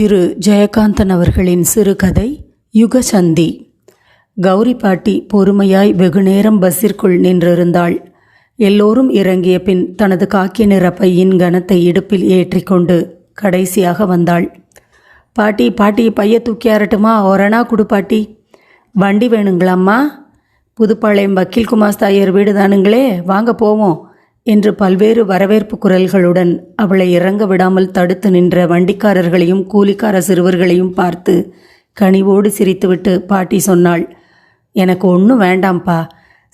திரு ஜெயகாந்தன் அவர்களின் சிறுகதை யுகசந்தி. கௌரி பாட்டி பொறுமையாய் வெகுநேரம் பஸ்ஸிற்குள் நின்றிருந்தாள். எல்லோரும் இறங்கிய பின் தனது காக்கி நிற பையின் கனத்தை இடுப்பில் ஏற்றிக்கொண்டு கடைசியாக வந்தாள். பாட்டி பாட்டி பைய தூக்கியாரட்டுமா ஒரணா குடு பாட்டி. வண்டி வேணுங்களாம்மா? புதுப்பாளையம் வக்கீல் குமாஸ்தாயர் வீடு தானுங்களே வாங்க போவோம். என்று பல்வேறு வரவேற்பு குரல்களுடன் அவளை இறங்க விடாமல் தடுத்து நின்ற வண்டிக்காரர்களையும் கூலிக்கார சிறுவர்களையும் பார்த்து கனிவோடு சிரித்துவிட்டு பாட்டி சொன்னாள் எனக்கு ஒன்றும் வேண்டாம்ப்பா.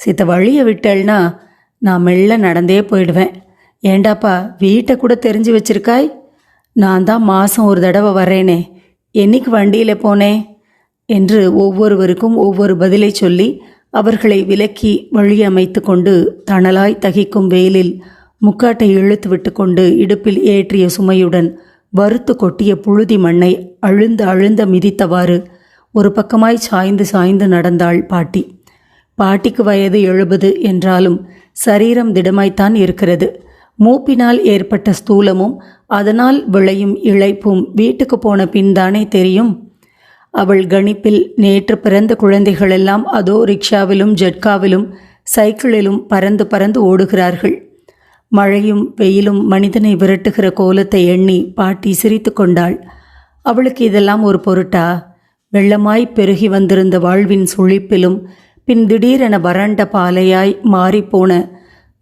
சித்த வழியை விட்டல்னா நான் மெல்ல நடந்தே போயிடுவேன். ஏண்டாப்பா வீட்டை கூட தெரிஞ்சு வச்சிருக்காய்? நான் தான் மாதம் ஒரு தடவை வரேனே என்னைக்கு வண்டியில் போனேன் என்று ஒவ்வொருவருக்கும் ஒவ்வொரு பதிலை சொல்லி அவர்களை விலக்கி வழி அமைத்து கொண்டு தணலாய் தகிக்கும் வெயிலில் முக்காட்டை இழுத்து விட்டு கொண்டு இடுப்பில் ஏற்றிய சுமையுடன் வறுத்து கொட்டிய புழுதி மண்ணை அழுந்த அழுந்த மிதித்தவாறு ஒரு பக்கமாய் சாய்ந்து சாய்ந்து நடந்தாள் பாட்டி. பாட்டிக்கு வயது எழுபது என்றாலும் சரீரம் திடமாய்த்தான் இருக்கிறது. மூப்பினால் ஏற்பட்ட ஸ்தூலமும் அதனால் விளையும் இழைப்பும் வீட்டுக்கு போன பின்தானே தெரியும். அவள் கணிப்பில் நேற்று பிறந்த குழந்தைகளெல்லாம் அதோ ரிக்ஷாவிலும் ஜட்காவிலும் சைக்கிளிலும் பறந்து பறந்து ஓடுகிறார்கள். மழையும் வெயிலும் மனிதனை விரட்டுகிற கோலத்தை எண்ணி பாட்டி சிரித்து கொண்டாள். அவளுக்கு இதெல்லாம் ஒரு பொருட்டா? வெள்ளமாய் பெருகி வந்திருந்த வாழ்வின் சுழிப்பிலும் பின் திடீரென வறண்ட பாலையாய் மாறிப்போன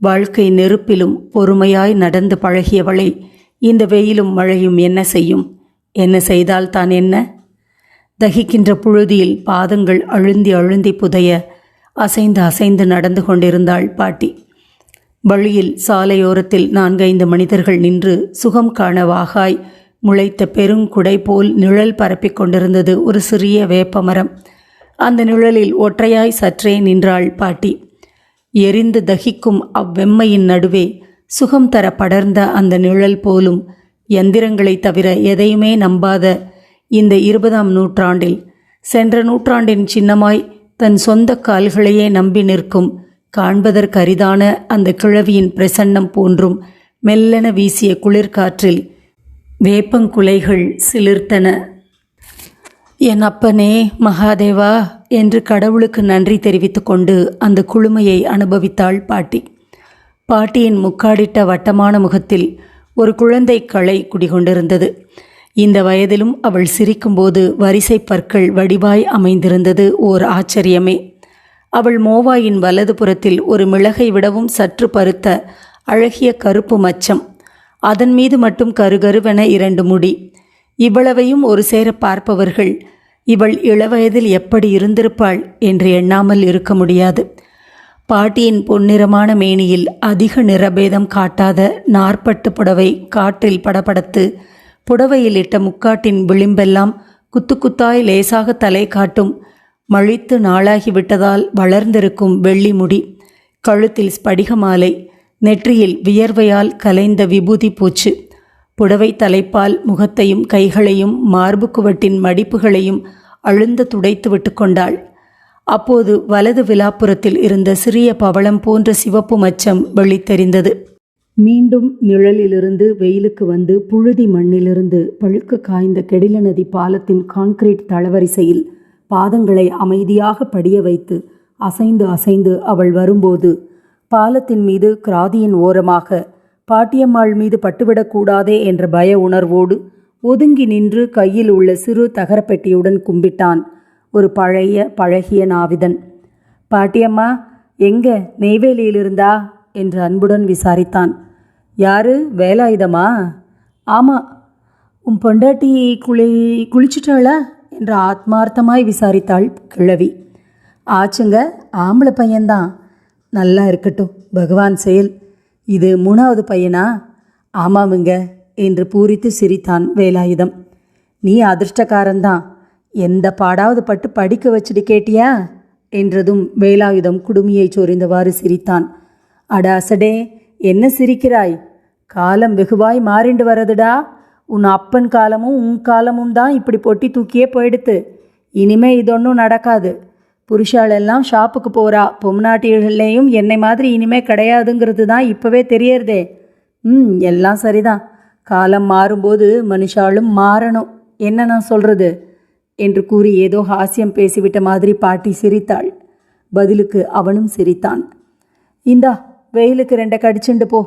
வாழ்க்கை நெருப்பிலும் பொறுமையாய் நடந்து பழகியவளை இந்த வெயிலும் மழையும் என்ன செய்யும்? என்ன செய்தால் தான் என்ன? தகிக்கின்ற புழுதியில் பாதங்கள் அழுந்தி அழுந்தி புதைய அசைந்து அசைந்து நடந்து கொண்டிருந்தாள் பாட்டி. வழியில் சாலையோரத்தில் நான்கைந்து மனிதர்கள் நின்று சுகம் காண வாகாய் முளைத்த பெருங்குடை போல் நிழல் பரப்பிக் கொண்டிருந்தது ஒரு சிறிய வேப்பமரம் அந்த நிழலில் ஒற்றையாய் சற்றே நின்றாள் பாட்டி. எரிந்து தகிக்கும் அவ்வெம்மையின் நடுவே சுகம் தர படர்ந்த அந்த நிழல் போலும் எந்திரங்களைத் தவிர எதையுமே நம்பாத இந்த இருபதாம் நூற்றாண்டில் சென்ற நூற்றாண்டின் சின்னமாய் தன் சொந்த கால்களையே நம்பி நிற்கும் காண்பதற்கரிதான அந்த கிழவியின் பிரசன்னம் போன்றும் மெல்லென வீசிய குளிர்காற்றில் வேப்பங்குலைகள் சிலிர்த்தன. என் அப்பனே மகாதேவா என்று கடவுளுக்கு நன்றி தெரிவித்துக்கொண்டு அந்த குளுமையை அனுபவித்தாள் பாட்டி. பாட்டியின் முக்காடிட்ட வட்டமான முகத்தில் ஒரு குழந்தை களை குடிகொண்டிருந்தது. இந்த வயதிலும் அவள் சிரிக்கும்போது வரிசை பற்கள் வடிவாய் அமைந்திருந்தது ஓர் ஆச்சரியமே. அவள் மோவாயின் வலது புறத்தில் ஒரு மிளகை விடவும் சற்று பருத்த அழகிய கருப்பு மச்சம். அதன் மீது மட்டும் கருகருவென இரண்டு முடி. இவ்வளவையும் ஒரு சேர பார்ப்பவர்கள் இவள் இளவயதில் எப்படி இருந்திருப்பாள்? என்று எண்ணாமல் இருக்க முடியாது. பாட்டியின் பொன்னிறமான மேனியில் அதிக நிறபேதம் காட்டாத நாற்பட்டு புடவை காற்றில் படபடத்து புடவையில் இட்ட முக்காட்டின் விளிம்பெல்லாம் குத்து குத்தாய் லேசாக தலை காட்டும் மழித்து நாளாகிவிட்டதால் வளர்ந்திருக்கும் வெள்ளி முடி கழுத்தில் ஸ்படிக மாலை நெற்றியில் வியர்வையால் கலைந்த விபூதி பூச்சு புடவை தலைப்பால் முகத்தையும் கைகளையும் மார்புக்குவட்டின் மடிப்புகளையும் அழுந்த துடைத்து விட்டு கொண்டாள். அப்போது வலது விலாப்புறத்தில் இருந்த சிறிய பவளம் போன்ற சிவப்பு மச்சம் வெளித்தெரிந்தது. மீண்டும் நிழலிலிருந்து வெயிலுக்கு வந்து புழுதி மண்ணிலிருந்து பழுக்க காய்ந்த கெடில நதி பாலத்தின் கான்கிரீட் தளவரிசையில் பாதங்களை அமைதியாக படிய வைத்து அசைந்து அசைந்து அவள் வரும்போது பாலத்தின் மீது கிராதியின் ஓரமாக பாட்டியம்மாள் மீது பட்டுவிடக்கூடாதே என்ற பய உணர்வோடு ஒதுங்கி நின்று கையில் உள்ள சிறு தகரப்பெட்டியுடன் கும்பிட்டான் ஒரு பழைய பழகிய நாவிதன். பாட்டியம்மா எங்க? நெய்வேலியிலிருந்தா? என்று அன்புடன் விசாரித்தான். யாரு? வேலாயுதமா? ஆமாம் உன் பொண்டாட்டி குளி குளிச்சுட்டாளா? என்று ஆத்மார்த்தமாய் விசாரித்தாள் கிழவி. ஆச்சுங்க ஆம்பளை பையன்தான். நல்லா இருக்கட்டும் பகவான் செயல். இது மூணாவது பையனா? ஆமாமுங்க என்று பூரித்து சிரித்தான் வேலாயுதம். நீ அதிர்ஷ்டக்காரன்தான். எந்த பாடாவது பட்டு படிக்க வச்சுட்டு கேட்டியா? என்றதும் வேலாயுதம் குடுமியை சொறிந்தவாறு சிரித்தான். அடாசடே என்ன சிரிக்கிறாய்? காலம் வெகுவாய் மாறிண்டு வரதுடா. உன் அப்பன் காலமும் உன் காலமும் தான் இப்படி பொட்டி தூக்கியே போயிடுத்து. இனிமே இதொன்னும் நடக்காது. புருஷாலெல்லாம் ஷாப்புக்கு போகிறா பொம்நாட்டிகள்லேயும் என்னை மாதிரி இனிமே கிடையாதுங்கிறது தான் இப்போவே தெரியறதே. ம் எல்லாம் சரிதான். காலம் மாறும்போது மனுஷாலும் மாறணும். என்ன நான் சொல்றது? என்று கூறி ஏதோ ஹாஸ்யம் பேசிவிட்ட மாதிரி பாட்டி சிரித்தாள். பதிலுக்கு அவனும் சிரித்தான். இந்தா வெயிலுக்கு ரெண்டை கடிச்சுண்டு போ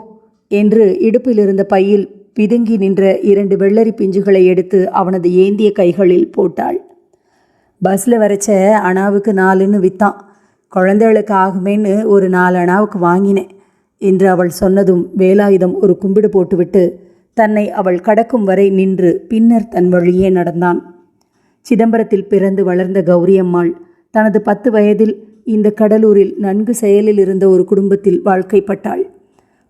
என்று இடுப்பில் இருந்த பையில் பிதுங்கி நின்ற இரண்டு வெள்ளரி பிஞ்சுகளை எடுத்து அவனது ஏந்திய கைகளில் போட்டாள். பஸ்ஸில் வரைச்ச அணாவுக்கு நாலுன்னு வித்தான். குழந்தைகளுக்கு ஆகுமேன்னு ஒரு நாலு அணாவுக்கு வாங்கினேன் என்று அவள் சொன்னதும் வேலாயுதம் ஒரு கும்பிடு போட்டுவிட்டு தன்னை அவள் கடக்கும் வரை நின்று பின்னர் தன் வழியே நடந்தான். சிதம்பரத்தில் பிறந்து வளர்ந்த கௌரியம்மாள் தனது பத்து வயதில் இந்த கடலூரில் நன்கு செயலில் இருந்த ஒரு குடும்பத்தில் வாழ்க்கைப்பட்டாள்.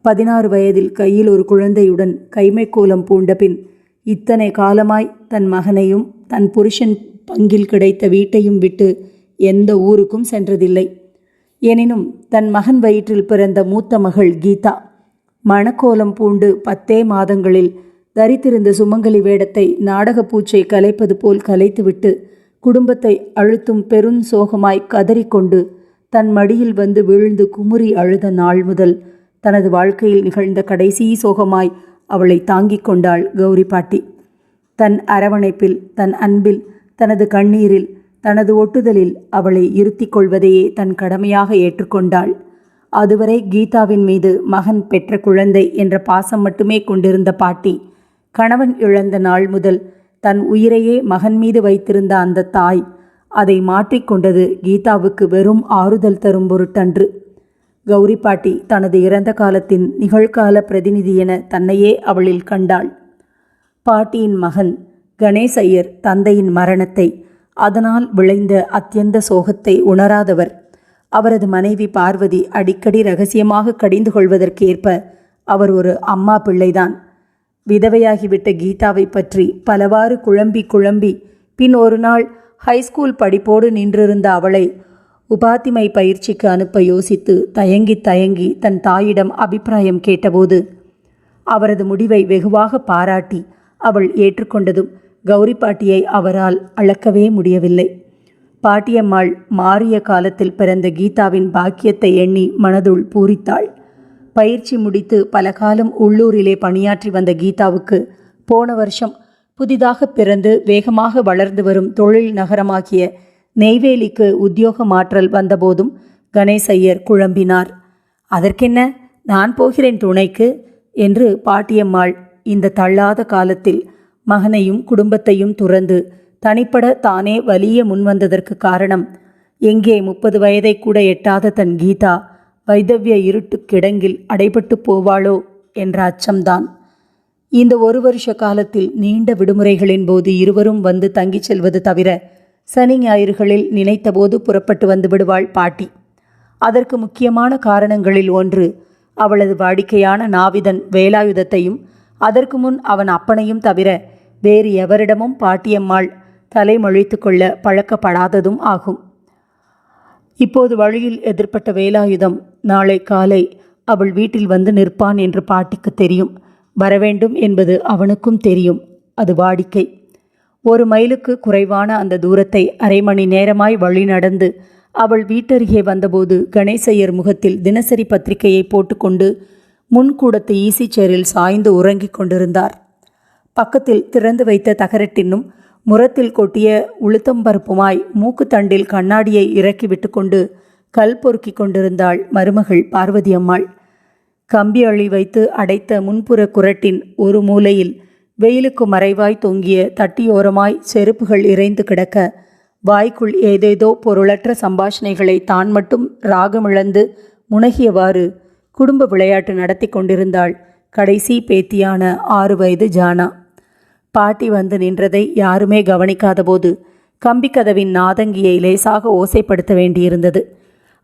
பதினாறு வயதில் கையில் ஒரு குழந்தையுடன் கைமைக்கோலம் பூண்ட பின் இத்தனை காலமாய் தன் மகனையும் தன் புருஷன் பங்கில் கிடைத்த வீட்டையும் விட்டு எந்த ஊருக்கும் சென்றதில்லை. எனினும் தன் மகன் வயிற்றில் பிறந்த மூத்த மகள் கீதா மணக்கோலம் பூண்டு பத்தே மாதங்களில் தரித்திருந்த சுமங்கலி வேடத்தை நாடகப் பூச்சை கலைப்பது போல் கலைத்துவிட்டு குடும்பத்தை அழுத்தும் பெருஞ் சோகமாய் கதறிக்கொண்டு தன் மடியில் வந்து விழுந்து குமுறி அழுத நாள் முதல் தனது வாழ்க்கையில் நிகழ்ந்த கடைசி சோகமாய் அவளை தாங்கிக் கொண்டாள் கௌரி பாட்டி. தன் அரவணைப்பில் தன் அன்பில் தனது கண்ணீரில் தனது ஒட்டுதலில் அவளை இருத்திக் கொள்வதையே தன் கடமையாக ஏற்றுக்கொண்டாள். அதுவரை கீதாவின் மீது மகன் பெற்ற குழந்தை என்ற பாசம் மட்டுமே கொண்டிருந்த பாட்டி கணவன் இழந்த நாள் முதல் தன் உயிரையே மகன் மீது வைத்திருந்த அந்த தாய் அதை மாற்றிக்கொண்டது கீதாவுக்கு வெறும் ஆறுதல் தரும் பொருட்டன்று. கௌரி பாட்டி தனது இறந்த காலத்தின் நிகழ்கால பிரதிநிதி என தன்னையே அவளில் கண்டாள். பாட்டியின் மகன் கணேஷ் ஐயர் தந்தையின் மரணத்தை அதனால் விளைந்த அத்தியந்த சோகத்தை உணராதவர். அவரது மனைவி பார்வதி அடிக்கடி ரகசியமாக கடிந்து கொள்வதற்கேற்ப அவர் ஒரு அம்மா பிள்ளைதான். விதவையாகிவிட்ட கீதாவை பற்றி பலவாறு குழம்பி குழம்பி பின் ஒரு நாள் ஹைஸ்கூல் படிப்போடு நின்றிருந்த அவளை உபாத்திமை பயிற்சிக்கு அனுப்ப யோசித்து தயங்கி தயங்கி தன் தாயிடம் அபிப்பிராயம் கேட்டபோது அவரது முடிவை வெகுவாக பாராட்டி அவள் ஏற்றுக்கொண்டதும் கௌரி பாட்டியை அவரால் அளக்கவே முடியவில்லை. பாட்டியம்மாள் மாறிய காலத்தில் பிறந்த கீதாவின் பாக்கியத்தை எண்ணி மனதுள் பூரித்தாள். பயிற்சி முடித்து பல காலம் உள்ளூரிலே பணியாற்றி வந்த கீதாவுக்கு போன வருஷம் புதிதாக பிறந்து வேகமாக வளர்ந்து வரும் தொழில் நகரமாகிய நெய்வேலிக்கு உத்தியோக மாற்றல் வந்தபோதும் கணேசையர் குழம்பினார். அதற்கென்ன? நான் போகிறேன் துணைக்கு என்று பாட்டியம்மாள் இந்த தள்ளாத காலத்தில் மகனையும் குடும்பத்தையும் துறந்து தனிப்பட தானே வலிய முன்வந்ததற்கு காரணம் எங்கே முப்பது வயதை கூட எட்டாத தன் கீதா வைதவ்ய இருட்டு கிடங்கில் அடைபட்டு போவாளோ? என்ற அச்சம்தான். இந்த ஒரு வருஷ காலத்தில் நீண்ட விடுமுறைகளின் போது இருவரும் வந்து தங்கிச் செல்வது தவிர சனி ஞாயிறுகளில் நினைத்தபோது புறப்பட்டு வந்து விடுவாள் பாட்டி. அதற்கு முக்கியமான காரணங்களில் ஒன்று அவளது வாடிக்கையான நாவிதன் வேலாயுதத்தையும் அதற்கு முன் அவன் அப்பனையும் தவிர வேறு எவரிடமும் பாட்டியம்மாள் தலைமொழித்து கொள்ள பழக்கப்படாததும் ஆகும். இப்போது வழியில் எதிர்ப்பட்ட வேலாயுதம் நாளை காலை அவள் வீட்டில் வந்து நிற்பான் என்று பாட்டிக்கு தெரியும். வரவேண்டும் என்பது அவனுக்கும் தெரியும். அது வாடிக்கை. ஒரு மைலுக்கு குறைவான அந்த தூரத்தை அரை மணி நேரமாய் வழி நடந்து அவள் வீட்டருகே வந்தபோது கணேசையர் முகத்தில் தினசரி பத்திரிகையை போட்டுக்கொண்டு முன்கூடத்து ஈசி சேரில் சாய்ந்து உறங்கிக் கொண்டிருந்தார். பக்கத்தில் திறந்து வைத்த தகரட்டின்னும் முரத்தில் கொட்டிய உளுத்தம்பருப்புமாய் மூக்குத்தண்டில் கண்ணாடியை இறக்கி விட்டுக்கொண்டு கல் பொறுக்கி கொண்டிருந்தாள் மருமகள் பார்வதி அம்மாள். கம்பி அழி வைத்து அடைத்த முன்புற குரட்டின் ஒரு மூலையில் வெயிலுக்கு மறைவாய் தொங்கிய தட்டியோரமாய் செருப்புகள் இறைந்து கிடக்க வாய்க்குள் ஏதேதோ பொருளற்ற சம்பாஷணைகளை தான் மட்டும் ராகமிழந்து முனகியவாறு குடும்ப விளையாட்டு நடத்தி கொண்டிருந்தாள் கடைசி பேத்தியான ஆறு வயது ஜானா. பாட்டி வந்து நின்றதை யாருமே கவனிக்காதபோது கம்பிக்கதவின் நாதங்கியை லேசாக ஓசைப்படுத்த வேண்டியிருந்தது.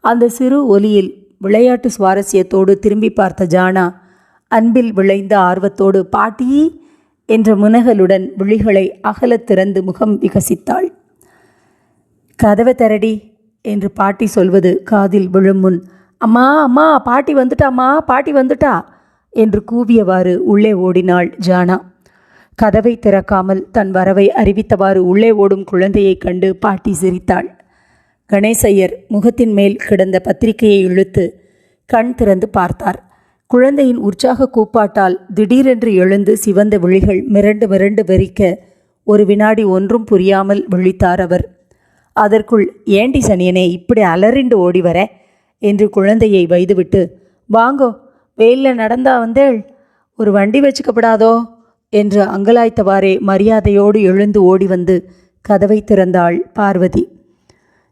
அந்த சிறு ஒலியில் விளையாட்டு சுவாரஸ்யத்தோடு திரும்பி பார்த்த ஜானா அன்பில் விளைந்த ஆர்வத்தோடு பாட்டி என்ற முனகலுடன் விழிகளை அகலத் திறந்து முகம் விகசித்தாள். கதவை தரடி என்று பாட்டி சொல்வது காதில் விழும் முன் அம்மா அம்மா பாட்டி வந்துட்டாம்மா பாட்டி வந்துட்டா என்று கூவியவாறு உள்ளே ஓடினாள் ஜானா. கதவை திறக்காமல் தன் வரவை அறிவித்தவாறு உள்ளே ஓடும் குழந்தையைக் கண்டு பாட்டி சிரித்தாள். கணேசையர் முகத்தின் மேல் கிடந்த பத்திரிகையை இழுத்து கண் திறந்து பார்த்தார். குழந்தையின் உற்சாக கூப்பாட்டால் திடீரென்று எழுந்து சிவந்த விழிகள் மிரண்டு மிரண்டு வெறிக்க ஒரு வினாடி ஒன்றும் புரியாமல் விழித்தார் அவர். அதற்குள் ஏண்டி சனியனே இப்படி அலறிண்டு ஓடி வர? என்று குழந்தையை வைதுவிட்டு வாங்கோ வெயிலில் நடந்தா வந்தேள். ஒரு வண்டி வச்சுக்கப்படாதோ? என்று அங்கலாய்த்தவாறே மரியாதையோடு எழுந்து ஓடி வந்து கதவை திறந்தாள் பார்வதி.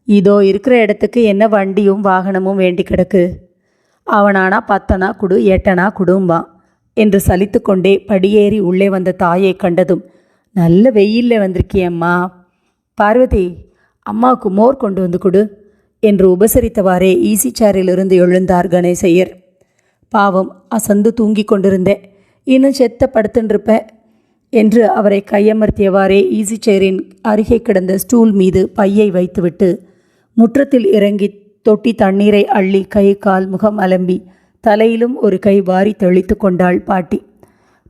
இதோ இருக்கிற இடத்துக்கு என்ன வண்டியும் வாகனமும் வேண்டி கிடக்கு. அவனானா பத்தனா குடு எட்டனா குடும்பான் என்று சலித்துக்கொண்டே படியேறி உள்ளே வந்த தாயை கண்டதும் நல்ல வெயிலில் வந்திருக்கியம்மா பார்வதி அம்மாவுக்கு மோர் கொண்டு வந்து கொடு என்று உபசரித்தவாறே ஈசி சேரிலிருந்து எழுந்தார் கணேசையர். பாவம் அசந்து தூங்கிக் கொண்டிருந்தேன் இன்னும் செத்த படுத்துன்றிருப்ப என்று அவரை கையமர்த்தியவாறே ஈசி சேரின் அருகே கிடந்த ஸ்டூல் மீது பையை வைத்துவிட்டு முற்றத்தில் இறங்கி தொட்டி தண்ணீரை அள்ளி கை கால் முகம் அலம்பி தலையிலும் ஒரு கை வாரி தெளித்து கொண்டாள் பாட்டி.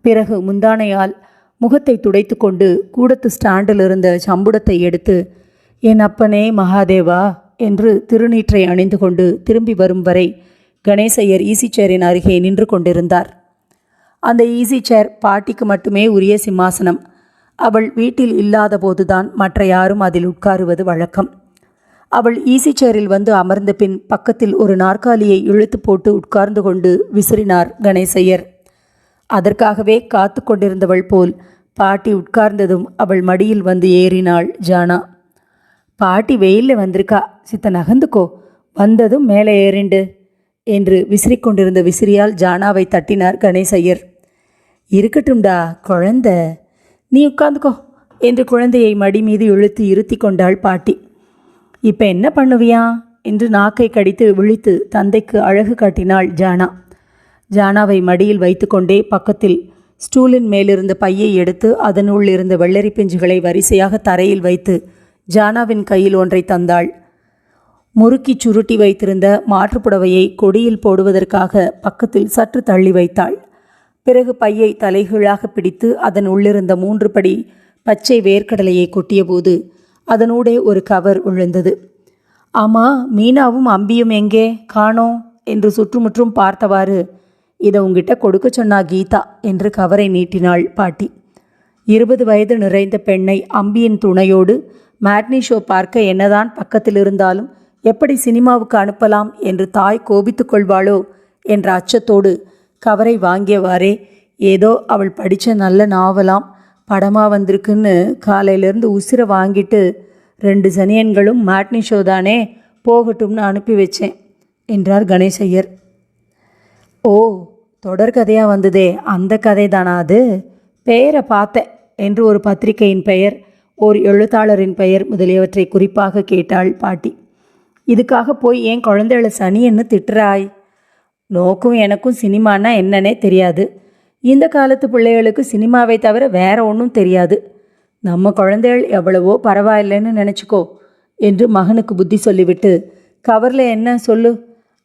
பிறகு முந்தானையால் முகத்தை துடைத்து கொண்டு கூடத்து ஸ்டாண்டில் இருந்த சம்புடத்தை எடுத்து என் அப்பனே மகாதேவா என்று திருநீற்றை அணிந்து கொண்டு திரும்பி வரும் வரை கணேசையர் ஈசி சேரின் அருகே நின்று கொண்டிருந்தார். அந்த ஈசி சேர் பாட்டிக்கு மட்டுமே உரிய சிம்மாசனம். அவள் வீட்டில் இல்லாத போதுதான் மற்ற யாரும் அதில் உட்காருவது வழக்கம். அவள் ஈசி சேரில் வந்து அமர்ந்த பின் பக்கத்தில் ஒரு நாற்காலியை இழுத்து போட்டு உட்கார்ந்து கொண்டு விசிறினார் கணேசையர். அதற்காகவே காத்து கொண்டிருந்தவள் போல் பாட்டி உட்கார்ந்ததும் அவள் மடியில் வந்து ஏறினாள் ஜானா. பாட்டி வெயிலில் வந்திருக்கா? சித்த நகர்ந்துக்கோ. வந்ததும் மேலே ஏறிண்டு என்று விசிறிக்கொண்டிருந்த விசிறியால் ஜானாவை தட்டினார் கணேசையர். இருக்கட்டும்டா குழந்த. நீ உட்கார்ந்துக்கோ என்று குழந்தையை மடி மீது இழுத்து இருத்தி கொண்டாள் பாட்டி. இப்போ என்ன பண்ணுவியா? என்று நாக்கை கடித்து விழித்து தந்தைக்கு அழகு காட்டினாள் ஜானா. ஜானாவை மடியில் வைத்துக்கொண்டே பக்கத்தில் ஸ்டூலின் மேலிருந்த பையை எடுத்து அதனுள் இருந்த வெள்ளரி பிஞ்சுகளை வரிசையாக தரையில் வைத்து ஜானாவின் கையில் ஒன்றை தந்தாள். முறுக்கி சுருட்டி வைத்திருந்த மாற்றுப்புடவையை கொடியில் போடுவதற்காக பக்கத்தில் சற்று தள்ளி வைத்தாள். பிறகு பையை தலைகீழாக பிடித்து அதன் உள்ளிருந்த மூன்று படி பச்சை வேர்க்கடலையை கொட்டியபோது அதனூடே ஒரு கவர் விழுந்தது. ஆமா மீனாவும் அம்பியும் எங்கே? காணோம் என்று சுற்றுமுற்றும் பார்த்தவாறு இதை உங்ககிட்ட கொடுக்க சொன்னா கீதா என்று கவரை நீட்டினாள் பாட்டி. இருபது வயது நிறைந்த பெண்ணை அம்பியின் துணையோடு மேட்னி ஷோ பார்க்க என்னதான் பக்கத்தில் இருந்தாலும் எப்படி சினிமாவுக்கு அனுப்பலாம் என்று தாய் கோபித்து கொள்வாளோ? என்ற அச்சத்தோடு கவரை வாங்கியவாறே ஏதோ அவள் படித்த நல்ல நாவலாம் படமாக வந்திருக்குன்னு காலையிலேருந்து உசிரை வாங்கிட்டு ரெண்டு சனியன்களும் மேட்னி ஷோ தானே போகட்டும்னு அனுப்பி வச்சேன் என்றார் கணேசையர் ஓ தொடர்கதையாக வந்ததே அந்த கதை தானா அது? பெயரை பார்த்தேன் என்று ஒரு பத்திரிகையின் பெயர் ஓர் எழுத்தாளரின் பெயர் முதலியவற்றை குறிப்பாக கேட்டாள் பாட்டி. இதுக்காக போய் ஏன் குழந்தைகள சனின்னு திட்டுறாய்? நோக்கும் எனக்கும் சினிமானா என்னன்னே தெரியாது. இந்த காலத்து பிள்ளைகளுக்கு சினிமாவை தவிர வேற ஒன்றும் தெரியாது. நம்ம குழந்தைகள் எவ்வளவோ பரவாயில்லைன்னு நினச்சிக்கோ என்று மகனுக்கு புத்தி சொல்லிவிட்டு கவரில் என்ன சொல்லு?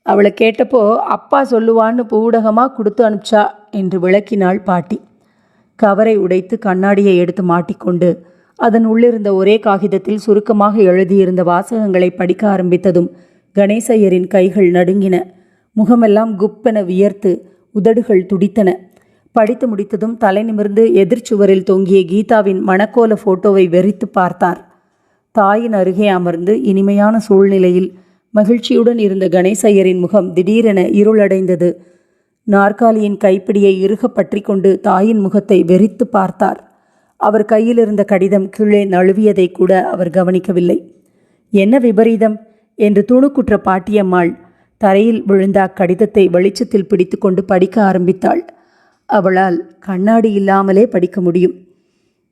அவளை கேட்டப்போ அப்பா சொல்லுவான்னு பூடகமாக கொடுத்து அனுப்பிச்சா? என்று விளக்கினாள் பாட்டி. கவரை உடைத்து கண்ணாடியை எடுத்து மாட்டிக்கொண்டு அதன் உள்ளிருந்த ஒரே காகிதத்தில் சுருக்கமாக எழுதியிருந்த வாசகங்களை படிக்க ஆரம்பித்ததும் கணேசையரின் கைகள் நடுங்கின முகமெல்லாம் குப்பென வியர்த்து உதடுகள் துடித்தன. படித்து முடித்ததும் தலை நிமிர்ந்து எதிர்ச்சுவரில் தொங்கிய கீதாவின் மணக்கோல போட்டோவை வெறித்து பார்த்தார். தாயின் அருகே அமர்ந்து இனிமையான சூழ்நிலையில் மகிழ்ச்சியுடன் இருந்த கணேசையரின் முகம் திடீரென இருளடைந்தது. நாற்காலியின் கைப்பிடியை இறுக பற்றி கொண்டு தாயின் முகத்தை வெறித்து பார்த்தார். அவர் கையில் இருந்த கடிதம் கீழே நழுவியதை கூட அவர் கவனிக்கவில்லை. என்ன விபரீதம் என்று துணுக்குற்ற பாட்டியம்மாள் தரையில் விழுந்த அக்கடிதத்தை வெளிச்சத்தில் பிடித்துக்கொண்டு படிக்க ஆரம்பித்தாள். அவளால் கண்ணாடி இல்லாமலே படிக்க முடியும்.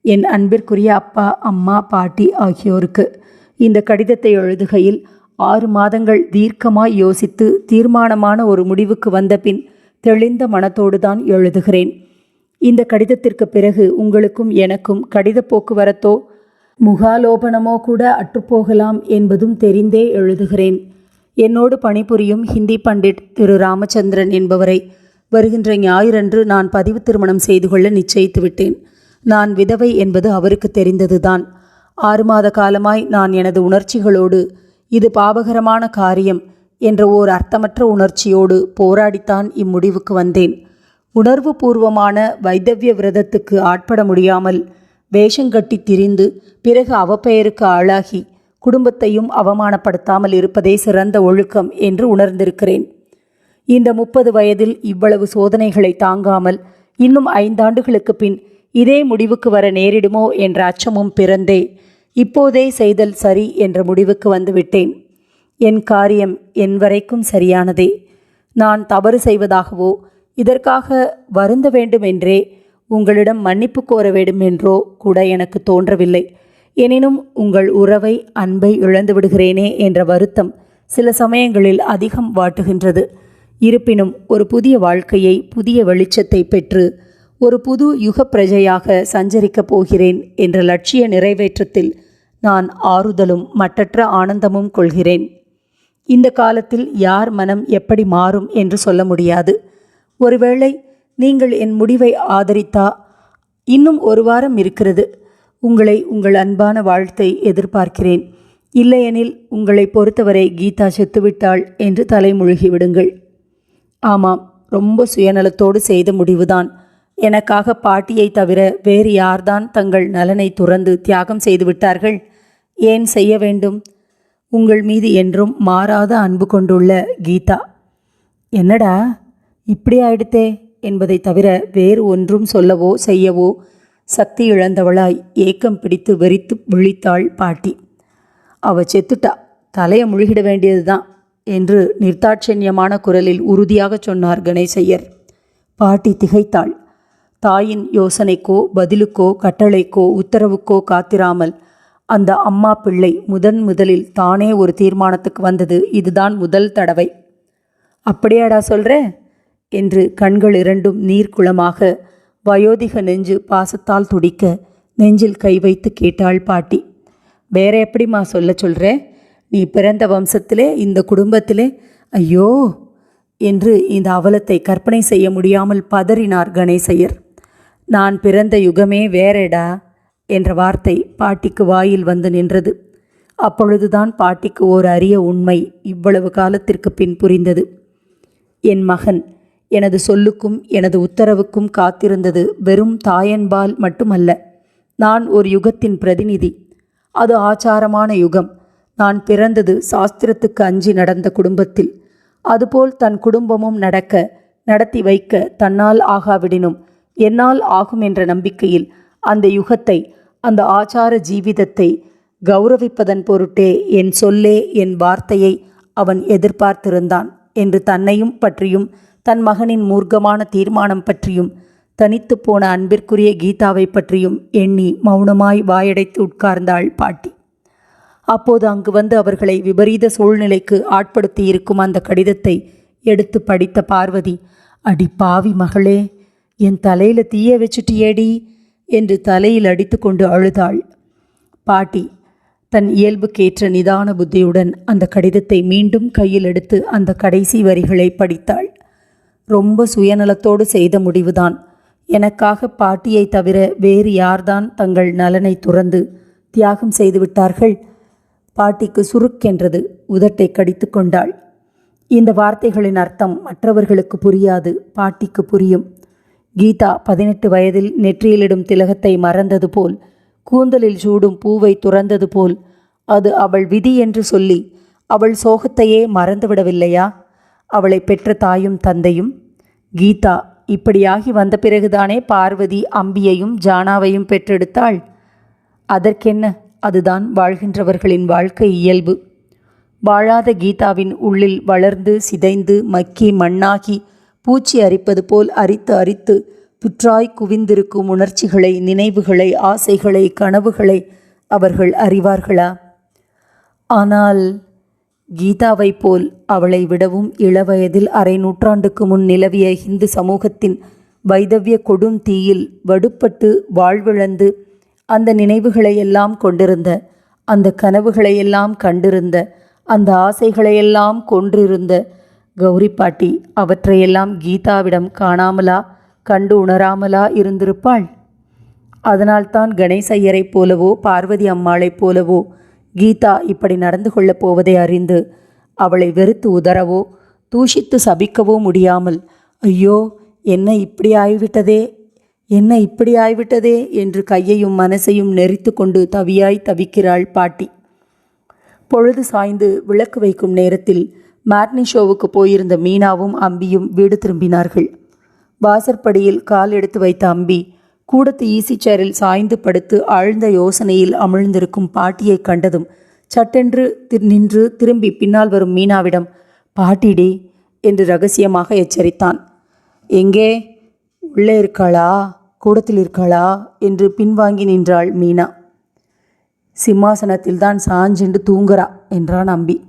என் அன்பிற்குரிய அப்பா அம்மா பாட்டி ஆகியோருக்கு இந்த கடிதத்தை எழுதுகையில் ஆறு மாதங்கள் தீர்க்கமாய் யோசித்து தீர்மானமான ஒரு முடிவுக்கு வந்த பின் தெளிந்த மனத்தோடு தான் எழுதுகிறேன். இந்த கடிதத்திற்கு பிறகு உங்களுக்கும் எனக்கும் கடித போக்குவரத்தோ முகாலோபனமோ கூட அற்றுப்போகலாம் என்பதும் தெரிந்தே எழுதுகிறேன். என்னோடு பணிபுரியும் ஹிந்தி பண்டிட் திரு. ராமச்சந்திரன் என்பவரை வருகின்ற ஞாயிறன்று நான் பதிவு திருமணம் செய்து கொள்ள நிச்சயித்து விட்டேன் நான் விதவை என்பது அவருக்கு தெரிந்ததுதான். ஆறு மாத காலமாய் நான் எனது உணர்ச்சிகளோடு இது பாபகரமான காரியம் என்ற ஓர் அர்த்தமற்ற உணர்ச்சியோடு போராடித்தான் இம்முடிவுக்கு வந்தேன். உணர்வு பூர்வமான வைதவ்ய விரதத்துக்கு ஆட்பட முடியாமல் வேஷங்கட்டி திரிந்து பிறகு அவப்பெயருக்கு ஆளாகி குடும்பத்தையும் அவமானப்படுத்தாமல் இருப்பதே சிறந்த ஒழுக்கம் என்று உணர்ந்திருக்கிறேன். இந்த முப்பது வயதில் இவ்வளவு சோதனைகளை தாங்காமல் இன்னும் ஐந்தாண்டுகளுக்கு பின் இதே முடிவுக்கு வர நேரிடுமோ என்ற அச்சமும் பிறந்தே இப்போதே செய்தல் சரி என்ற முடிவுக்கு வந்துவிட்டேன். என் காரியம் என் வரைக்கும் சரியானதே. நான் தவறு செய்வதாகவோ இதற்காக வருந்த வேண்டும் என்றே உங்களிடம் மன்னிப்பு கோர வேண்டும் என்றோ கூட எனக்கு தோன்றவில்லை. எனினும் உங்கள் உறவை அன்பை இழந்து விடுகிறேனே என்ற வருத்தம் சில சமயங்களில் அதிகம் வாட்டுகின்றது. இருப்பினும் ஒரு புதிய வாழ்க்கையை புதிய வெளிச்சத்தை பெற்று ஒரு புது யுக பிரஜையாக சஞ்சரிக்கப் போகிறேன் என்ற லட்சிய நிறைவேற்றத்தில் நான் ஆறுதலும் மட்டற்ற ஆனந்தமும் கொள்கிறேன். இந்த காலத்தில் யார் மனம் எப்படி மாறும் என்று சொல்ல முடியாது. ஒருவேளை நீங்கள் என் முடிவை ஆதரித்தா இன்னும் ஒரு வாரம் இருக்கிறது. உங்களை உங்கள் அன்பான வாழ்த்தை எதிர்பார்க்கிறேன். இல்லையெனில் உங்களை பொறுத்தவரை கீதா செத்துவிட்டாள் என்று தலைமுழுகி விடுங்கள். ஆமாம் ரொம்ப சுயநலத்தோடு செய்த முடிவுதான். எனக்காக பாட்டியை தவிர வேறு யார்தான் தங்கள் நலனை துறந்து தியாகம் செய்து விட்டார்கள்? ஏன் செய்ய வேண்டும்? உங்கள் மீது என்றும் மாறாத அன்பு கொண்டுள்ள கீதா. என்னடா இப்படி ஆயிடுத்தே என்பதை தவிர வேறு ஒன்றும் சொல்லவோ செய்யவோ சக்தி இழந்தவளாய் ஏக்கம் பிடித்து வெறித்து விழித்தாள் பாட்டி. அவ செத்துட்டா தலையை முழுகிட வேண்டியதுதான். என்று நிர்தாட்சண்யமான குரலில் உறுதியாகச் சொன்னார் கணேசையர். பாட்டி திகைத்தாள். தாயின் யோசனைக்கோ பதிலுக்கோ கட்டளைக்கோ உத்தரவுக்கோ காத்திராமல் அந்த அம்மா பிள்ளை முதன் முதலில் தானே ஒரு தீர்மானத்துக்கு வந்தது. இதுதான் முதல் தடவை. அப்படியாடா சொல்கிற என்று கண்கள் இரண்டும் நீர்க்குளமாக வயோதிக நெஞ்சு பாசத்தால் துடிக்க நெஞ்சில் கை வைத்து கேட்டாள் பாட்டி. வேற எப்படிம்மா சொல்ல சொல்கிறேன் நீ பிறந்த வம்சத்திலே இந்த குடும்பத்திலே ஐயோ என்று இந்த அவலத்தை கற்பனை செய்ய முடியாமல் பதறினார் கணேசையர். நான் பிறந்த யுகமே வேறேடா என்ற வார்த்தை பாட்டிக்கு வாயில் வந்து நின்றது. அப்பொழுதுதான் பாட்டிக்கு ஓர் அரிய உண்மை இவ்வளவு காலத்திற்கு பின் புரிந்தது. என் மகன் எனது சொல்லுக்கும் எனது உத்தரவுக்கும் காத்திருந்தது வெறும் தாயன்பால் மட்டுமல்ல. நான் ஒரு யுகத்தின் பிரதிநிதி. அது ஆச்சாரமான யுகம். நான் பிறந்தது சாஸ்திரத்துக்கு அஞ்சி நடந்த குடும்பத்தில். அதுபோல் தன் குடும்பமும் நடக்க நடத்தி வைக்க தன்னால் ஆகாவிடினும் என்னால் ஆகும் என்ற நம்பிக்கையில் அந்த யுகத்தை அந்த ஆச்சார ஜீவிதத்தை கௌரவிப்பதன் பொருட்டே என் சொல்லே என் வார்த்தையை அவன் எதிர்பார்த்திருந்தான் என்று தன்னையும் பற்றியும் தன் மகனின் மூர்க்கமான தீர்மானம் பற்றியும் தனித்து போன அன்பிற்குரிய கீதாவை பற்றியும் எண்ணி மௌனமாய் வாயடைத்து உட்கார்ந்தாள் பாட்டி. அப்போது அங்கு வந்து அவர்களை விபரீத சூழ்நிலைக்கு ஆட்படுத்தி இருக்கும் அந்த கடிதத்தை எடுத்து படித்த பார்வதி அடி பாவி மகளே என் தலையில தீய வச்சுட்டியேடி? என்று தலையில் அடித்துக்கொண்டு அழுதாள். பாட்டி தன் இயல்புக்கேற்ற நிதான புத்தியுடன் அந்த கடிதத்தை மீண்டும் கையில் எடுத்து அந்த கடைசி வரிகளை படித்தாள். ரொம்ப சுயநலத்தோடு செய்த முடிவுதான். எனக்காக பாட்டியை தவிர வேறு யார்தான் தங்கள் நலனை துறந்து தியாகம் செய்துவிட்டார்கள் பாட்டிக்கு சுருக்கென்றது உதட்டை கடித்து கொண்டாள். இந்த வார்த்தைகளின் அர்த்தம் மற்றவர்களுக்கு புரியாது பாட்டிக்கு புரியும். கீதா பதினெட்டு வயதில் நெற்றியிலிடும் திலகத்தை மறந்தது போல் கூந்தலில் சூடும் பூவை துறந்தது போல் அது அவள் விதி என்று சொல்லி அவள் சோகத்தையே மறந்துவிடவில்லையா? அவளை பெற்ற தாயும் தந்தையும்? கீதா இப்படியாகி வந்த பிறகுதானே பார்வதி அம்பியையும் ஜானாவையும் பெற்றெடுத்தாள்? அதற்கென்ன? அதுதான் வாழ்கின்றவர்களின் வாழ்க்கை இயல்பு. வாழாத கீதாவின் உள்ளில் வளர்ந்து சிதைந்து மக்கி மண்ணாகி பூச்சி அரிப்பது போல் அரித்து அரித்து புற்றாய் குவிந்திருக்கும் உணர்ச்சிகளை நினைவுகளை ஆசைகளை கனவுகளை அவர்கள் அறிவார்களா? ஆனால் கீதாவைப் போல் அவளை விடவும் இளவயதில் அரை நூற்றாண்டுக்கு முன் நிலவிய இந்து சமூகத்தின் வைதவ்ய கொடும் தீயில் வடுப்பட்டு வாழ்விழந்து அந்த நினைவுகளையெல்லாம் கொண்டிருந்த அந்த கனவுகளையெல்லாம் கண்டிருந்த அந்த ஆசைகளையெல்லாம் கொன்றிருந்த கௌரி பாட்டி அவற்றையெல்லாம் கீதாவிடம் காணாமலா கண்டு உணராமலா இருந்திருப்பாள்? அதனால்தான் கணேசையரைப் போலவோ பார்வதி அம்மாளைப் போலவோ கீதா இப்படி நடந்து கொள்ளப் போவதை அறிந்து அவளை வெறுத்து உதறவோ தூஷித்து சபிக்கவோ முடியாமல் ஐயோ என்ன இப்படி ஆகிவிட்டதே என்ன இப்படி ஆய்விட்டதே? என்று கையையும் மனசையும் நெறித்து கொண்டு தவியாய் தவிக்கிறாள் பாட்டி. பொழுது சாய்ந்து விளக்கு வைக்கும் நேரத்தில் மேட்னி ஷோவுக்கு போயிருந்த மீனாவும் அம்பியும் வீடு திரும்பினார்கள். வாசற்படியில் கால் எடுத்து வைத்த அம்பி கூடத்து ஈசி சேரில் சாய்ந்து படுத்து ஆழ்ந்த யோசனையில் அமிழ்ந்திருக்கும் பாட்டியை கண்டதும் சட்டென்று தி- நின்று திரும்பி பின்னால் வரும் மீனாவிடம் பாட்டிடி என்று ரகசியமாக எச்சரித்தான். எங்கே? உள்ளே இருக்காளா? கூடத்தில் இருக்காளா? என்று பின்வாங்கி நின்றாள் மீனா. சிம்மாசனத்தில் தான் சாஞ்சென்று தூங்குறா என்றான் அம்பி.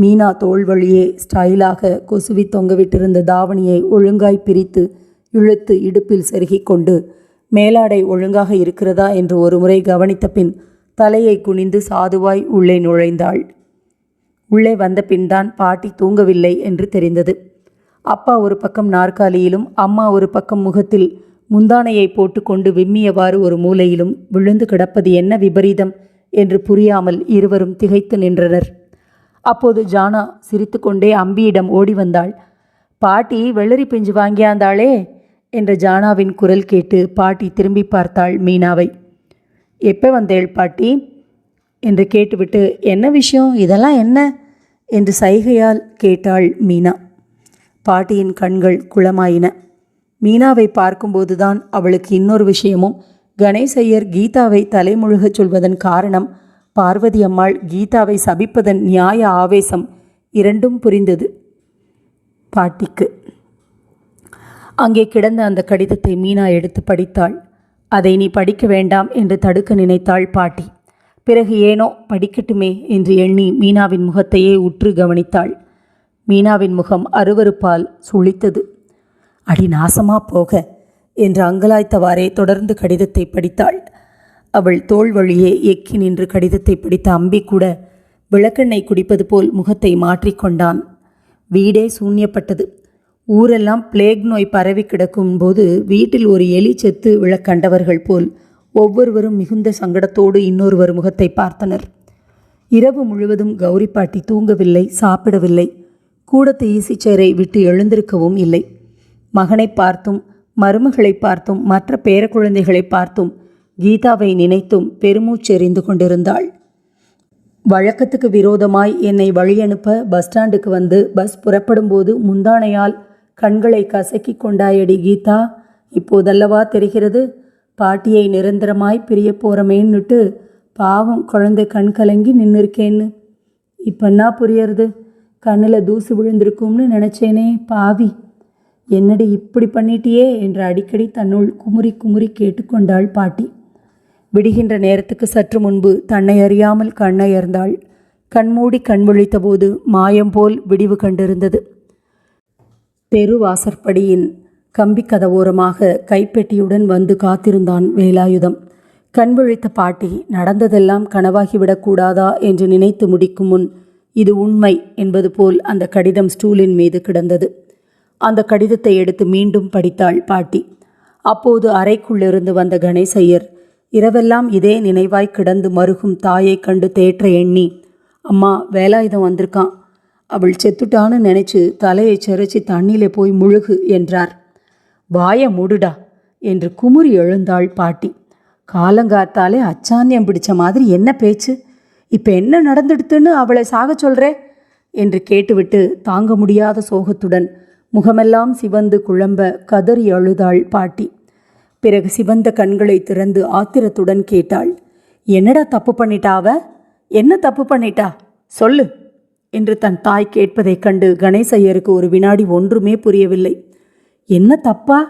மீனா தோள் வழியே ஸ்டைலாக கொசுவி தொங்கவிட்டிருந்த தாவணியை ஒழுங்காய் பிரித்து இழுத்து இடுப்பில் செருகிக் கொண்டு மேலாடை ஒழுங்காக இருக்கிறதா? என்று ஒருமுறை கவனித்த பின் தலையை குனிந்து சாதுவாய் உள்ளே நுழைந்தாள். உள்ளே வந்த பின்தான் பாட்டி தூங்கவில்லை என்று தெரிந்தது. அப்பா ஒரு பக்கம் நாற்காலியிலும் அம்மா ஒரு பக்கம் முகத்தில் முந்தானையை போட்டுக்கொண்டு விம்மியவாறு ஒரு மூலையிலும் விழுந்து கிடப்பது என்ன விபரீதம் என்று புரியாமல் இருவரும் திகைத்து நின்றனர். அப்போது ஜானா சிரித்துக்கொண்டே அம்பியிடம் ஓடி வந்தாள் பாட்டி வெள்ளரி பிஞ்சு வாங்கியாந்தாளே? என்ற ஜானாவின் குரல் கேட்டு பாட்டி திரும்பி பார்த்தாள் மீனாவை. எப்போ வந்தேள் பாட்டி? என்று கேட்டுவிட்டு என்ன விஷயம்? இதெல்லாம் என்ன? என்று சைகையால் கேட்டாள் மீனா. பாட்டியின் கண்கள் குளமாயின. மீனாவை பார்க்கும்போதுதான் அவளுக்கு இன்னொரு விஷயமும். கணேசையர் கீதாவை தலைமுழுகச் சொல்வதன் காரணம் பார்வதி அம்மாள் கீதாவை சபிப்பதன் நியாய ஆவேசம் இரண்டும் புரிந்தது. பாட்டிக்கு. அங்கே கிடந்த அந்த கடிதத்தை மீனா எடுத்து படித்தாள். அதை நீ படிக்க வேண்டாம் என்று தடுக்க நினைத்தாள் பாட்டி. பிறகு ஏனோ படிக்கட்டுமே என்று எண்ணி மீனாவின் முகத்தையே உற்று கவனித்தாள். மீனாவின் முகம் அருவருப்பால் சுளித்தது அடி நாசமா போக என்று அங்கலாய்த்தவாறே தொடர்ந்து கடிதத்தை படித்தாள். அவள் தோள் வழியே எக்கி நின்று கடிதத்தை படித்த அம்பி கூட விளக்கெண்ணை குடிப்பது போல் முகத்தை மாற்றிக்கொண்டான் வீடே சூன்யப்பட்டது. ஊரெல்லாம் பிளேக் நோய் பரவி கிடக்கும் போது வீட்டில் ஒரு எலி செத்து விளக்கண்டவர்கள் போல் ஒவ்வொருவரும் மிகுந்த சங்கடத்தோடு இன்னொருவர் முகத்தை பார்த்தனர். இரவு முழுவதும் கௌரி பாட்டி தூங்கவில்லை சாப்பிடவில்லை. கூடத்து ஈசிச்சேரை விட்டு எழுந்திருக்கவும் இல்லை. மகனை பார்த்தும் மருமகளை பார்த்தும் மற்ற பேரக்குழந்தைகளை பார்த்தும் கீதாவை நினைத்தும் பெருமூச்செறிந்து கொண்டிருந்தாள். வழக்கத்துக்கு விரோதமாய் என்னை வழியனுப்ப பஸ் ஸ்டாண்டுக்கு வந்து பஸ் புறப்படும்போது முந்தானையால் கண்களை கசக்கி கொண்டாயடி கீதா இப்போதல்லவா தெரிகிறது? பாட்டியை நிரந்தரமாய் பிரிய போகிறமேன்னுட்டு பாவம் குழந்தை கண் கலங்கி நின்னுருக்கேன்னு. இப்பன்னா புரியறது? கண்ணில் தூசு விழுந்திருக்கும்னு நினச்சேனே பாவி. என்னடி இப்படி பண்ணிட்டியே? என்று அடிக்கடி தன்னுள் குமுறி குமுறி கேட்டுக்கொண்டாள் பாட்டி. விடுகின்ற நேரத்துக்கு சற்று முன்பு தன்னை அறியாமல் கண்ணயர்ந்தாள் கண்மூடி கண் விழித்தபோது மாயம் போல் விடிவு கண்டிருந்தது. தெருவாசற்படியின் கம்பி கதவோரமாக கைப்பெட்டியுடன் வந்து காத்திருந்தான் வேலாயுதம். கண் விழித்த பாட்டி நடந்ததெல்லாம் கனவாகிவிடக்கூடாதா என்று நினைத்து முடிக்கும் முன் இது உண்மை என்பது போல் அந்த கடிதம் ஸ்டூலின் மீது கிடந்தது. அந்த கடிதத்தை எடுத்து மீண்டும் படித்தாள் பாட்டி. அப்போது அறைக்குள்ளிருந்து வந்த கணேசையர் இரவெல்லாம் இதே நினைவாய் கிடந்து மருகும் தாயைக் கண்டு தேற்ற எண்ணி அம்மா வேலாயுதம் வந்திருக்கான் அவள் செத்துட்டான்னு நினைச்சு தலையை செரிச்சு தண்ணியிலே போய் முழுகு என்றார். வாய மூடுடா என்று குமுறி எழுந்தாள் பாட்டி. காலங்காத்தாலே அச்சாந்தியம் பிடிச்ச மாதிரி என்ன பேச்சு? இப்போ என்ன நடந்துடுத்துன்னு அவளை சாக சொல்கிறே என்று கேட்டுவிட்டு தாங்க முடியாத சோகத்துடன் முகமெல்லாம் சிவந்து குழம்ப கதறி அழுதாள் பாட்டி. பிறகு சிவந்த கண்களை திறந்து ஆத்திரத்துடன் கேட்டாள். என்னடா தப்பு பண்ணிட்டா அவ? என்ன தப்பு பண்ணிட்டா? சொல்லு என்று தன் தாய் கேட்பதைக் கண்டு கணேசையருக்கு ஒரு வினாடி ஒன்றுமே புரியவில்லை. என்ன தப்பா?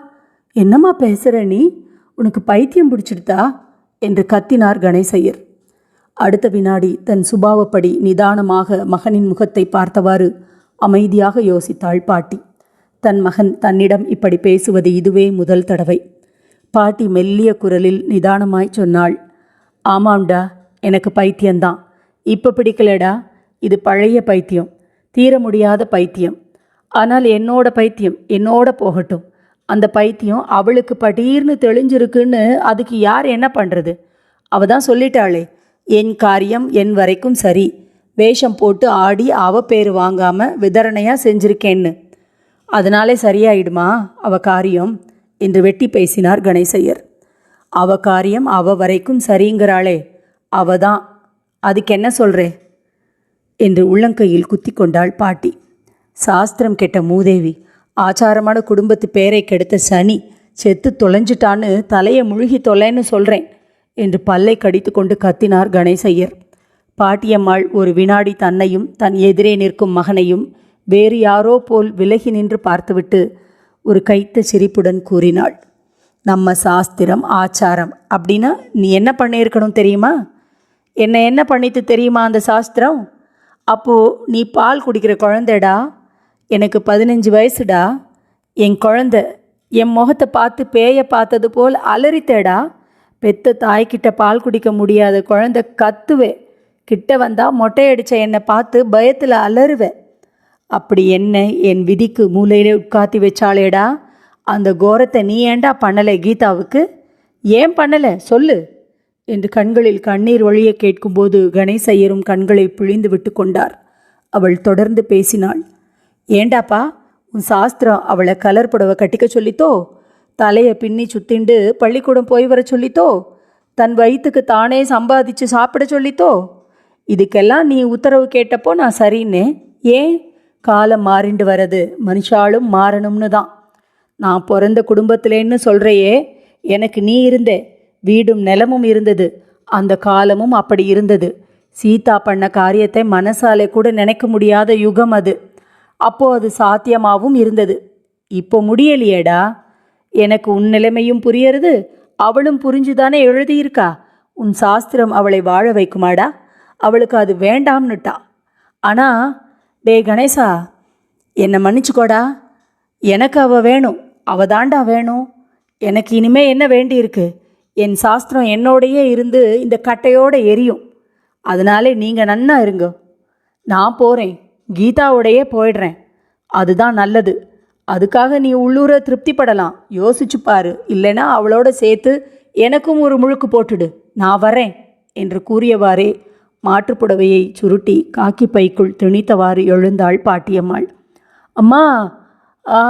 என்னம்மா பேசுற நீ? உனக்கு பைத்தியம் பிடிச்சிடுதா? என்று கத்தினார் கணேசையர் அடுத்த வினாடி தன் சுபாவப்படி நிதானமாக மகனின் முகத்தை பார்த்தவாறு அமைதியாக யோசித்தாள் பாட்டி. தன் மகன் தன்னிடம் இப்படி பேசுவது இதுவே முதல் தடவை. பாட்டி மெல்லிய குரலில் நிதானமாய் சொன்னாள் ஆமாம்டா எனக்கு பைத்தியம்தான். இப்போ பிடிக்கலடா இது பழைய பைத்தியம் தீர முடியாத பைத்தியம். ஆனால் என்னோட பைத்தியம் என்னோட போகட்டும். அந்த பைத்தியம் அவளுக்கு படீர்னு தெளிஞ்சிருக்குன்னு அதுக்கு யார் என்ன பண்ணுறது அவ தான் சொல்லிட்டாளே என் காரியம் என் வரைக்கும் சரி. வேஷம் போட்டு ஆடி அவ பேர் வாங்காம விதரணையாக செஞ்சிருக்கேன்னு. அதனாலே சரியாயிடுமா? அவ காரியம்? என்று வெட்டி பேசினார் கணேசையர். அவ காரியம் அவ வரைக்கும் சரிங்கிறாளே. அவ தான் அதுக்கு என்ன சொல்கிறே என்று உள்ளங்கையில் குத்தி கொண்டாள் பாட்டி. சாஸ்திரம் கெட்ட மூதேவி. ஆச்சாரமான குடும்பத்து பேரை கெடுத்த சனி செத்து தொலைஞ்சிட்டான்னு தலையை முழுகி தொலைன்னு சொல்கிறேன் என்று பல்லை கடித்து கொண்டு கத்தினார் கணேசையர். பாட்டியம்மாள் ஒரு வினாடி தன்னையும் தன் எதிரே நிற்கும் மகனையும் வேறு யாரோ போல் விலகி நின்று பார்த்துவிட்டு ஒரு கைத்த சிரிப்புடன் கூறினாள். நம்ம சாஸ்திரம் ஆச்சாரம் அப்படின்னா நீ என்ன பண்ணியிருக்கணும் தெரியுமா? என்ன என்ன பண்ணித்து தெரியுமா அந்த சாஸ்திரம்? அப்போது நீ பால் குடிக்கிற குழந்தைடா? எனக்கு பதினஞ்சு வயசுடா? என் குழந்த என் முகத்தை பார்த்து பேயை பார்த்தது போல் அலறித்தேடா? பெத்த தாய்கிட்ட பால் குடிக்க முடியாத குழந்தை கத்துவே. கிட்ட வந்தா மொட்டையடிச்ச என்னை பார்த்து பயத்தில் அலறுவேன் அப்படி என்ன என் விதிக்கு மூலையிலே உட்காத்தி வச்சாளேடா? அந்த கோரத்தை நீ ஏண்டா பண்ணலை கீதாவுக்கு? ஏன் பண்ணலை? சொல்லு. என்று கண்களில் கண்ணீர் ஒழிய கேட்கும்போது கணேசையரும் கண்களை பிழிந்து விட்டு கொண்டார். அவள் தொடர்ந்து பேசினாள். ஏண்டாப்பா உன் சாஸ்திரம் அவளை கலர் புடவை கட்டிக்க சொல்லித்தோ? தலையை பின்னி சுத்திண்டு பள்ளிக்கூடம் போய் வர சொல்லித்தோ? தன் வயிற்றுக்கு தானே சம்பாதிச்சு சாப்பிட சொல்லித்தோ? இதுக்கெல்லாம் நீ உத்தரவு கேட்டப்போ நான் சரின்னேன் ஏன்? காலம் மாறிண்டு வரது. மனுஷாலும் மாறணும்னு தான். நான் பிறந்த குடும்பத்திலேன்னு சொல்கிறையே எனக்கு நீ இருந்தே. வீடும் நிலமும் இருந்தது. அந்த காலமும் அப்படி இருந்தது. சீதா பண்ண காரியத்தை மனசாலே கூட நினைக்க முடியாத யுகம் அது. அப்போ அது சாத்தியமாகவும் இருந்தது. இப்போ முடியலையேடா. எனக்கு உன் நிலைமையும் புரியறது. அவளும் புரிஞ்சுதானே எழுதியிருக்கா? உன் சாஸ்திரம் அவளை வாழ வைக்குமாடா? அவளுக்கு அது வேண்டாம்னுட்டா. ஆனால் டே கணேசா என்னை மன்னிச்சுக்கோடா. எனக்கு அவ வேணும். அவ தாண்டா வேணும். எனக்கு இனிமே என்ன வேண்டியிருக்கு? என் சாஸ்திரம் என்னோடையே இருந்து இந்த கட்டையோடு எரியும். அதனாலே நீங்கள் நன்னா இருங்க. நான் போகிறேன் கீதாவோடையே போயிடுறேன். அதுதான் நல்லது. அதுக்காக நீ உள்ளூர திருப்திப்படலாம். யோசிச்சு பாரு. இல்லைன்னா அவளோட சேர்த்து எனக்கும் ஒரு முழுக்கு போட்டுடு. நான் வரேன் என்று கூறியவாறே மாற்றுப்புடவையை சுருட்டி காக்கி பைக்குள் திணித்தவாறு எழுந்தாள் பாட்டியம்மாள். அம்மா ஆ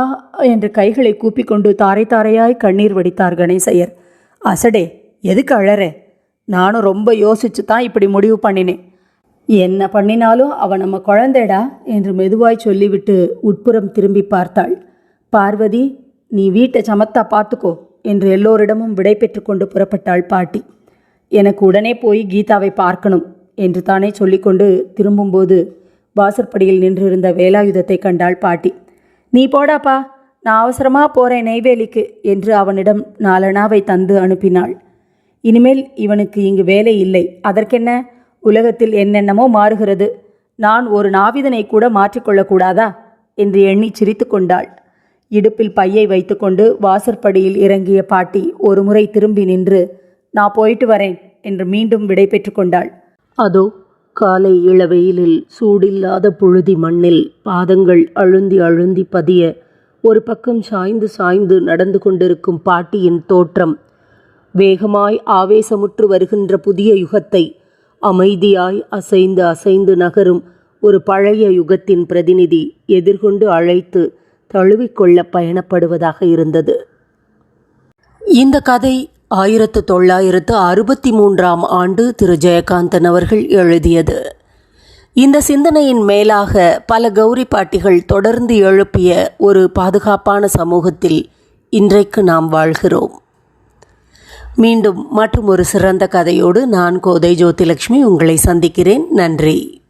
என்று கைகளை கூப்பிக்கொண்டு தாரை தாரையாய் கண்ணீர் வடித்தார் கணேசையர். அசடே எதுக்கு அழற? நானும் ரொம்ப யோசிச்சு தான் இப்படி முடிவு பண்ணினேன். என்ன பண்ணினாலும் அவன் நம்ம குழந்தைடா என்று மெதுவாய் சொல்லிவிட்டு உட்புறம் திரும்பி பார்த்தாள். பார்வதி நீ வீட்டை சமத்தா பார்த்துக்கோ என்று எல்லோரிடமும் விடை பெற்றுக்கொண்டு புறப்பட்டாள் பாட்டி. எனக்கு உடனே போய் கீதாவை பார்க்கணும் என்று தானே சொல்லிக்கொண்டு திரும்பும்போது வாசற்படியில் நின்றிருந்த வேலாயுதத்தை கண்டாள் பாட்டி. நீ போடாப்பா நான் அவசரமாக போகிறேன் நெய்வேலிக்கு என்று அவனிடம் நாலனாவை தந்து அனுப்பினாள். இனிமேல் இவனுக்கு இங்கு வேலை இல்லை. அதற்கென்ன? உலகத்தில் என்னென்னமோ மாறுகிறது. நான் ஒரு நாவிதனை கூட மாற்றிக்கொள்ளக்கூடாதா? என்று எண்ணி சிரித்து கொண்டாள். இடுப்பில் பையை வைத்துக்கொண்டு வாசற்படியில் இறங்கிய பாட்டி ஒரு முறை திரும்பி நின்று நான் போயிட்டு வரேன் என்று மீண்டும் விடை பெற்று கொண்டாள். அதோ காலை இளவெயிலில் சூடில்லாத புழுதி மண்ணில் பாதங்கள் அழுந்தி அழுந்தி பதிய ஒரு பக்கம் சாய்ந்து சாய்ந்து நடந்து கொண்டிருக்கும் பாட்டியின் தோற்றம். வேகமாய் ஆவேசமுற்று வருகின்ற புதிய யுகத்தை அமைதியாய் அசைந்து அசைந்து நகரும் ஒரு பழைய யுகத்தின் பிரதிநிதி எதிர்கொண்டு அழைத்து தழுவிக்கொள்ள பயணப்படுவதாக இருந்தது. இந்த கதை ஆயிரத்து தொள்ளாயிரத்து அறுபத்தி மூன்றாம் ஆண்டு திரு. ஜெயகாந்தன் அவர்கள் எழுதியது. இந்த சிந்தனையின் மேலாக பல கௌரி பாட்டிகள் தொடர்ந்து எழுப்பிய ஒரு பாதுகாப்பான சமூகத்தில் இன்றைக்கு நாம் வாழ்கிறோம். மீண்டும் மற்றும் ஒரு சிறந்த கதையோடு நான் கோதை ஜோதிலட்சுமி உங்களை சந்திக்கிறேன். நன்றி.